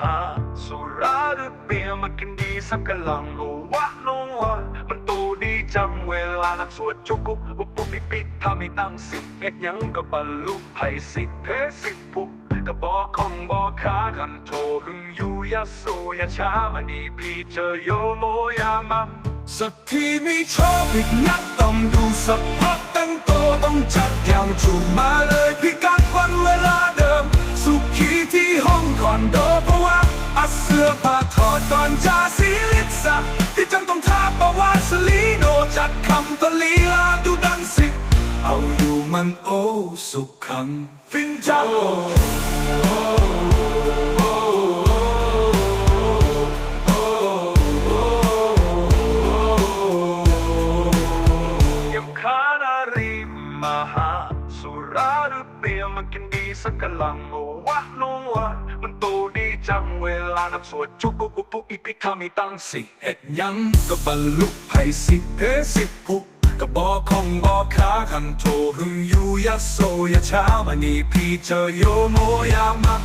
หาสุราหรือเบียร์มากินดีสักกะลังโลวะโลวะมันตูดีจังเวลานักสวดจุกุบุปุปิปิดถ้าไม่ตั้งสิบเอ็ดยังกับบรรลุไผ่สิเพสิปุบกระบอกของบอกขากันโทหึงอยู่ยาสูยาช้ามานีพี่เจอโยโมยามัมสักทีไม่ชอบอีกนักต้องดูสักพักตั้งโตต้องจัดอย่างจูมาเลย สื้อผ้าถอดก่อนจะสีลิศสะที่จังต้องทาประวัติสลีโนจัดคำตะลีลาดูดังสิเอาอยู่มันโอ้สุขขังฟินจังยมคานารีมหาสุราหรือเบียมันกินดีสักกะลังโอวะโนวะมันโตดี จังเวลานับสวดจุกุกุปุอีพิคามีตั้งสิเอ็ดยังก็บรรลุให้สิเพสิปุก็บอกของบอกขาขันโทหึงอยู่ยะโสยะช้ามานีพี่เจอโยโมยามา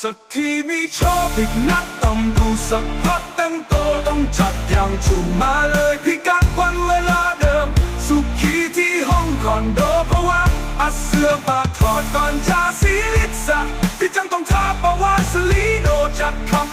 สักทีมีชอบอีกนัดต้องดูสักพักตั้งโตต้องจัดอย่างถูมาเลยพิกัดวันเวลาเดิม สุขีที่ห้องคอนโดเพราะว่าอัดเสื้อผ้าถอดก่อนจะสีลิศสะที่จังต้องทาส